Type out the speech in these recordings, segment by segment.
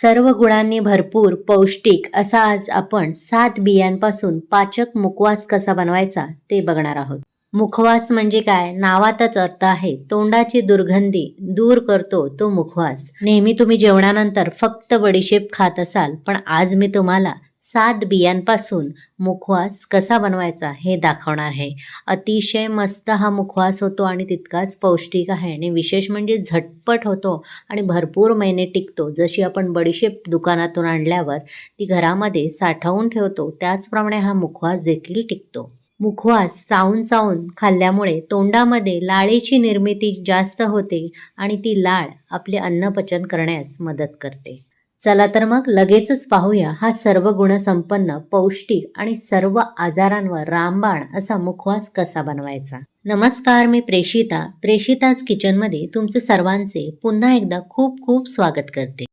सर्व गुणांनी भरपूर पौष्टिक असा आज आपण सात बियांपासून पाचक मुखवास कसा बनवायचा ते बघणार आहोत. मुखवास म्हणजे काय? नावातच अर्थ आहे. तोंडाची दुर्गंधी दूर करतो तो मुखवास. नेहमी तुम्ही जेवणानंतर फक्त बडीशेप खात असाल पण आज मी तुम्हाला सात बियांपासून मुखवास कसा बनवायचा हे दाखवणार आहे. अतिशय मस्त हा मुखवास होतो आणि तितकाच पौष्टिक आहे आणि विशेष म्हणजे झटपट होतो आणि भरपूर महिने टिकतो. जशी आपण बडीशेप दुकानातून आणल्यावर ती घरामध्ये साठवून ठेवतो त्याचप्रमाणे हा मुखवास देखील टिकतो. मुखवास चावून चावून खाल्ल्यामुळे तोंडामध्ये लाळेची निर्मिती जास्त होते आणि ती लाळ आपले अन्नपचन करण्यास मदत करते. चला तर मग लगेचच पाहूया हा सर्व गुणसंपन्न पौष्टिक आणि सर्व आजारांवर रामबाण असा मुखवास कसा बनवायचा? नमस्कार मी प्रेषिता. प्रेषिताच किचनमध्ये तुमचे सर्वांचे पुन्हा एकदा खूप खूप स्वागत करते.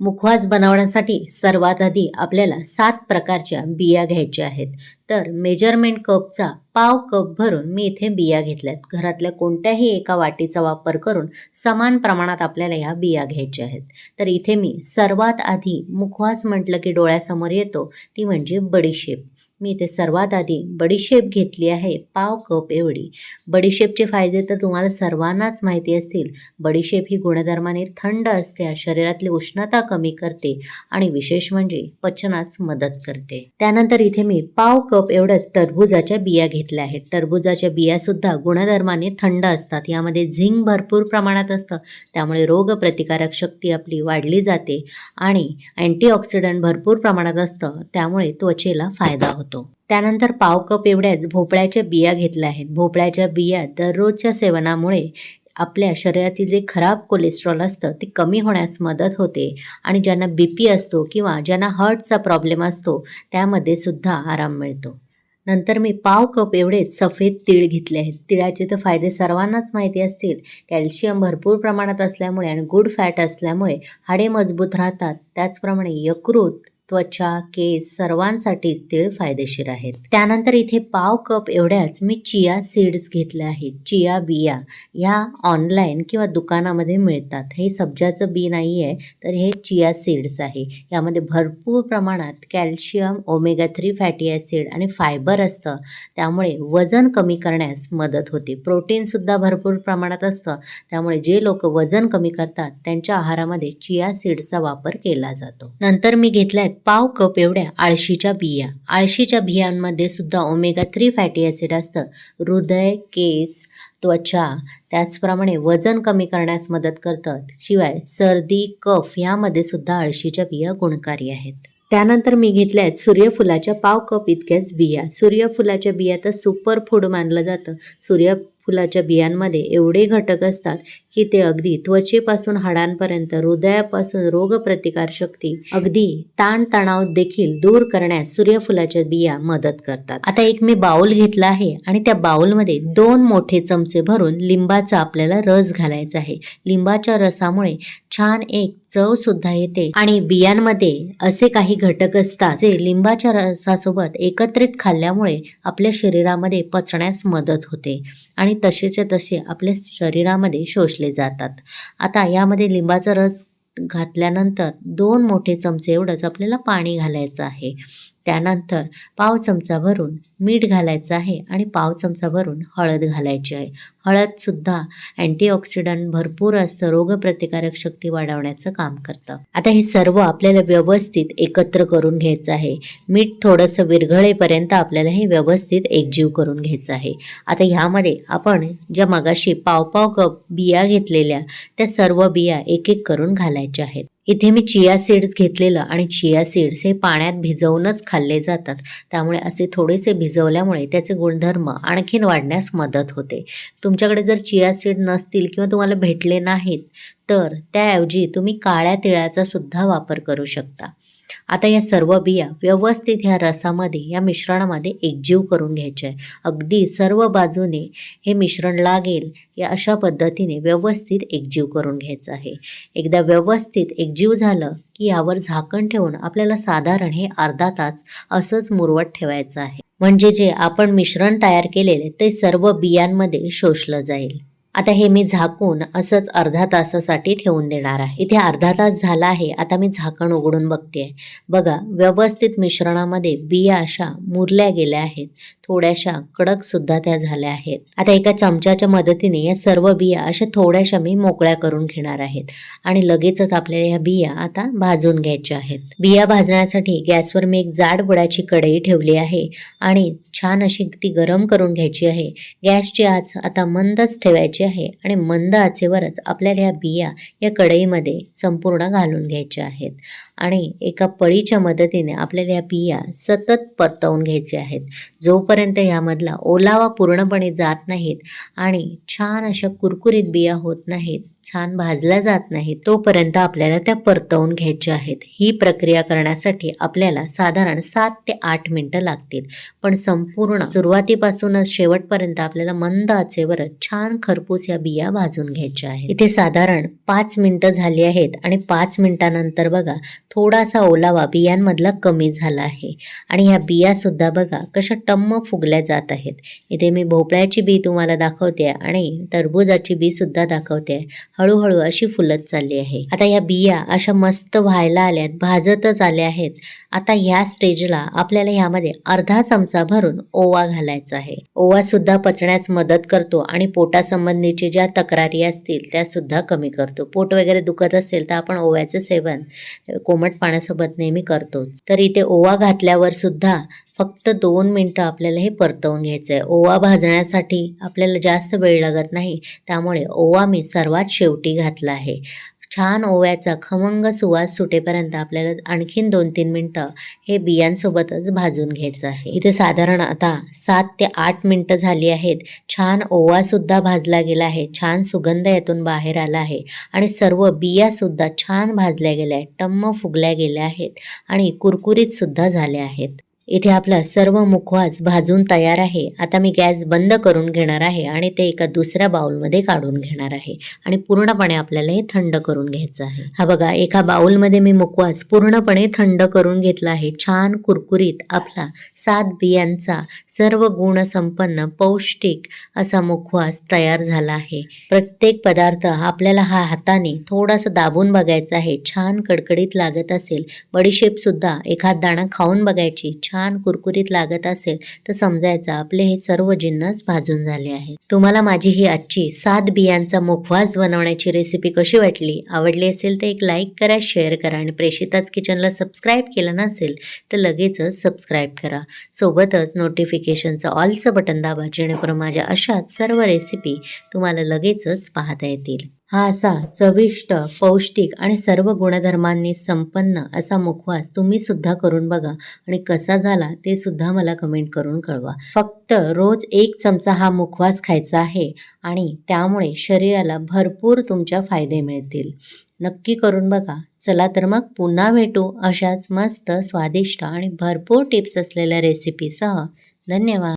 मुखवास बनवण्यासाठी सर्वात आधी आपल्याला सात प्रकारच्या बिया घ्यायच्या आहेत. तर मेजरमेंट कपचा पाव कप भरून मी इथे बिया घेतल्यात. घरातल्या कोणत्याही एका वाटीचा वापर करून समान प्रमाणात आपल्याला ह्या बिया घ्यायच्या आहेत. तर इथे मी सर्वात आधी मुखवास म्हटलं की डोळ्यासमोर येतो ती म्हणजे बडीशेप. मी इथे सर्वात आधी बडीशेप घेतली आहे पाव कप एवढी. बडीशेपचे फायदे तर तुम्हाला सर्वांनाच माहिती असतील. बडीशेप ही गुणधर्माने थंड असते शरीरातली उष्णता कमी करते आणि विशेष म्हणजे पचनास मदत करते. त्यानंतर इथे मी पाव कप एवढंच टरबुजाच्या बिया घेतल्या आहेत. टरबुजाच्या बिया सुद्धा गुणधर्माने थंड असतात. यामध्ये झिंक भरपूर प्रमाणात असतं. त्यामुळे रोगप्रतिकारक शक्ती आपली वाढली जाते आणि अँटीऑक्सिडंट भरपूर प्रमाणात असतं. त्यामुळे त्वचेला फायदा होतो. त्यानंतर पाव कप एवढ्याच भोपळ्याच्या बिया घेतल्या आहेत. भोपळ्याच्या बिया दररोजच्या सेवनामुळे आपल्या शरीरातील जे खराब कोलेस्ट्रॉल असतं ते कमी होण्यास मदत होते. आणि ज्यांना बी पी असतो किंवा ज्यांना हार्टचा प्रॉब्लेम असतो त्यामध्ये सुद्धा आराम मिळतो. नंतर मी पाव कप एवढे सफेद तीळ घेतले आहेत. तिळाचे तर फायदे सर्वांनाच माहिती असतील. कॅल्शियम भरपूर प्रमाणात असल्यामुळे आणि गुड फॅट असल्यामुळे हाडे मजबूत राहतात. त्याचप्रमाणे यकृत त्वचा केस सर्वांसाठीच तीळ फायदेशीर आहेत. त्यानंतर इथे पाव कप एवढ्याच मी चिया सीड्स घेतल्या आहेत. चिया बिया ह्या ऑनलाईन किंवा दुकानामध्ये मिळतात. हे सब्जाचं बी नाही आहे तर हे चिया सीड्स आहे. यामध्ये भरपूर प्रमाणात calcium omega three fatty acid आणि फायबर असतं. त्यामुळे वजन कमी करण्यास मदत होते. प्रोटीनसुद्धा भरपूर प्रमाणात असतं. त्यामुळे जे लोक वजन कमी करतात त्यांच्या आहारामध्ये चिया सीड्सचा वापर केला जातो. नंतर मी घेतल्या पाव कप एवढ्या आळशीच्या बिया. आळशीच्या बियांमध्ये सुद्धा ओमेगा थ्री फॅटी ॲसिड असतं. हृदय केस त्वचा त्याचप्रमाणे वजन कमी करण्यास मदत करतात. शिवाय सर्दी कफ यामध्ये सुद्धा आळशीच्या बिया गुणकारी आहेत. त्यानंतर मी घेतल्या आहेत सूर्यफुलाच्या पाव कप इतक्याच बिया. सूर्यफुलाच्या बिया तर सुपर फूड मानलं जातं. सूर्य फुलाच्या बियांमध्ये एवढे घटक असतात की ते अगदी त्वचेपासून हाडांपर्यंत हृदयापासून रोगप्रतिकार शक्ती अगदी ताणतणाव देखील दूर करण्यास सूर्यफुलाच्या बिया मदत करतात. आता एक मी बाउल घेतला आहे आणि त्या बाउलमध्ये दोन मोठे चमचे भरून लिंबाचा आपल्याला रस घालायचा आहे. लिंबाच्या रसामुळे छान एक चव सुद्धा येते आणि बियांमध्ये असे काही घटक असतात जे लिंबाच्या रसासोबत एकत्रित खाल्ल्यामुळे आपल्या शरीरामध्ये पचण्यास मदत होते. आणि तसेच्या तसे आपल्या शरीरामध्ये शोषले जातात. आता यामध्ये लिंबाचा रस घातल्यानंतर दोन मोठे चमचे एवढंच आपल्याला पाणी घालायचं आहे. त्यानंतर पाव चमचा भरून मीठ घालायचं आहे आणि पाव चमचा भरून हळद घालायची आहे. हळदसुद्धा अँटीऑक्सिडंट भरपूर असतं रोगप्रतिकारक शक्ती वाढवण्याचं काम करतं. आता हे सर्व आपल्याला व्यवस्थित एकत्र करून घ्यायचं आहे. मीठ थोडंसं विरघळेपर्यंत आपल्याला हे व्यवस्थित एकजीव करून घ्यायचं आहे. आता ह्यामध्ये आपण ज्या मगाशी पाव पाव कप बिया घेतलेल्या त्या सर्व बिया एक एक करून घालायच्या आहेत. इथे मी चिया सीड्स घेतलेलं आणि चिया सीड्स हे पाण्यात भिजवूनच खाल्ले जातात. त्यामुळे असे थोडेसे भिजवल्यामुळे त्याचे गुणधर्म आणखीन वाढण्यास मदत होते. तुमच्याकडे जर चिया सीड नसतील किंवा तुम्हाला भेटले नाहीत तर त्याऐवजी तुम्ही काळ्या तिळाचा सुद्धा वापर करू शकता. आता या सर्व बिया व्यवस्थित ह्या रसामध्ये या मिश्रणामध्ये एकजीव करून घ्यायचे आहे. अगदी सर्व बाजूने हे मिश्रण लागेल या अशा पद्धतीने व्यवस्थित एकजीव करून घ्यायचं आहे. एकदा व्यवस्थित एकजीव झालं की यावर झाकण ठेवून आपल्याला साधारण हे अर्धा तास असंच मुरवत ठेवायचं आहे. म्हणजे जे आपण मिश्रण तयार केलेले ते सर्व बियांमध्ये शोषलं जाईल. आता हे मी झाकून असंच अर्धा तासासाठी ठेवून देणार आहे. इथे अर्धा तास झाला आहे आता मी झाकण उघडून बघते बघा व्यवस्थित मिश्रणामध्ये बिया अशा मुरल्या गेल्या आहेत. थोड्याशा कडक सुद्धा त्या झाल्या आहेत. आता एका चमच्याच्या मदतीने या सर्व बिया अशा थोड्याशा मी मोकळ्या करून घेणार आहेत. आणि लगेचच आपल्याला ह्या बिया आता भाजून घ्यायच्या आहेत. बिया भाजण्यासाठी गॅसवर मी एक जाड बुडाची कढई ठेवली आहे आणि छान अशी ती गरम करून घ्यायची आहे. गॅसची आच आता मंदच ठेवायची आहे आणि मंद आचेवरच आपल्याला ह्या बिया या कढईमध्ये संपूर्ण घालून घ्यायच्या आहेत. आणि एका पळीच्या मदतीने आपल्याला या बिया सतत परतवून घ्यायच्या आहेत. जोपर्यंत ह्यामधला ओलावा पूर्णपणे जात नाहीत आणि छान अशा कुरकुरीत बिया होत नाहीत छान भाजल्या जात नाहीत तोपर्यंत आपल्याला त्या परतवून घ्यायच्या आहेत. ही प्रक्रिया करण्यासाठी आपल्याला साधारण सात ते आठ मिनिटं लागतील. पण संपूर्ण सुरुवातीपासूनच शेवटपर्यंत आपल्याला मंद आचेवर छान खरपूस या बिया भाजून घ्यायच्या आहेत. इथे साधारण पाच मिनिटं झाली आहेत आणि पाच मिनिटानंतर बघा थोडासा ओलावा बियांमधला कमी झाला आहे. आणि ह्या बिया सुद्धा बघा कशा टम्म फुगल्या जात आहेत. इथे मी भोपळ्याची बी तुम्हाला दाखवते आणि टरबुजाची बी सुद्धा दाखवते. हळूहळू अशी फुलत चालली आहे. आता या बिया अशा मस्त व्हायला आल्यात भाजतच आल्या आहेत. आता ह्या स्टेजला आपल्याला यामध्ये अर्धा चमचा भरून ओवा घालायचा आहे. ओवा सुद्धा पचण्यास मदत करतो आणि पोटासंबंधीची ज्या तक्रारी असतील त्या सुद्धा कमी करतो. पोट वगैरे दुखत असेल तर आपण ओव्याचं सेवन कोमट पाण्यासोबत नेहमी करतोच. तर इथे ओवा घातल्यावर सुद्धा फक्त दोन मिनटं आपल्याला हे परतवून घ्यायचं आहे ओवा भाजण्यासाठी आपल्याला जास्त वेळ लागत नाही. त्यामुळे ओवा मी सर्वात शेवटी घातला आहे. छान ओव्याचा खमंग सुवास सुटेपर्यंत आपल्याला आणखीन दोन तीन मिनटं हे बियांसोबतच भाजून घ्यायचं आहे. इथे साधारण आता सात ते आठ मिनटं झाली आहेत. छान ओवासुद्धा भाजला गेला आहे. छान सुगंध यातून बाहेर आला आहे. आणि सर्व बियासुद्धा छान भाजल्या गेल्या आहेत. टम्म फुगल्या गेल्या आहेत. आणि कुरकुरीतसुद्धा झाल्या आहेत. इथे आपला सर्व मुखवास भाजून तयार आहे. आता मी गॅस बंद करून घेणार आहे आणि ते एका दुसऱ्या बाउलमध्ये काढून घेणार आहे आणि पूर्णपणे आपल्याला हे थंड करून घ्यायचं आहे. हा बघा एका बाउलमध्ये मी मुखवास पूर्णपणे थंड करून घेतला आहे. छान कुरकुरीत आपला सात बियांचा सर्व गुणसंपन्न पौष्टिक असा मुखवास तयार झाला आहे. प्रत्येक पदार्थ आपल्याला हा हाताने थोडासा दाबून बघायचा आहे. छान कडकडीत लागत असेल. बडीशेप सुद्धा एखाद दाणा खाऊन बघायची. छान छान कुरकुरीत लागत असेल तर समजायचं आपले हे सर्व जिन्नस भाजून झाले आहेत. तुम्हाला माझी ही आजची सात बियांचा मुखवास बनवण्याची रेसिपी कशी वाटली? आवडली असेल तर एक लाईक करा शेअर करा आणि प्रेषिताच किचनला सबस्क्राईब केलं नसेल तर लगेचच सबस्क्राईब करा. सोबतच नोटिफिकेशनचं ऑलचं बटन दाबा जेणेकरून माझ्या अशाच सर्व रेसिपी तुम्हाला लगेचच पाहता येतील. हा असा चविष्ट पौष्टिक आणि सर्व गुणधर्मांनी संपन्न असा मुखवास तुम्ही सुद्धा करून बघा आणि कसा झाला ते सुद्धा मला कमेंट करून कळवा. फक्त रोज एक चमचा हा मुखवास खायचा आहे आणि त्यामुळे शरीराला भरपूर तुमच्या फायदे मिळतील. नक्की करून बघा. चला तर मग पुन्हा भेटू अशाच मस्त स्वादिष्ट आणि भरपूर टिप्स असलेल्या रेसिपीसह धन्यवाद.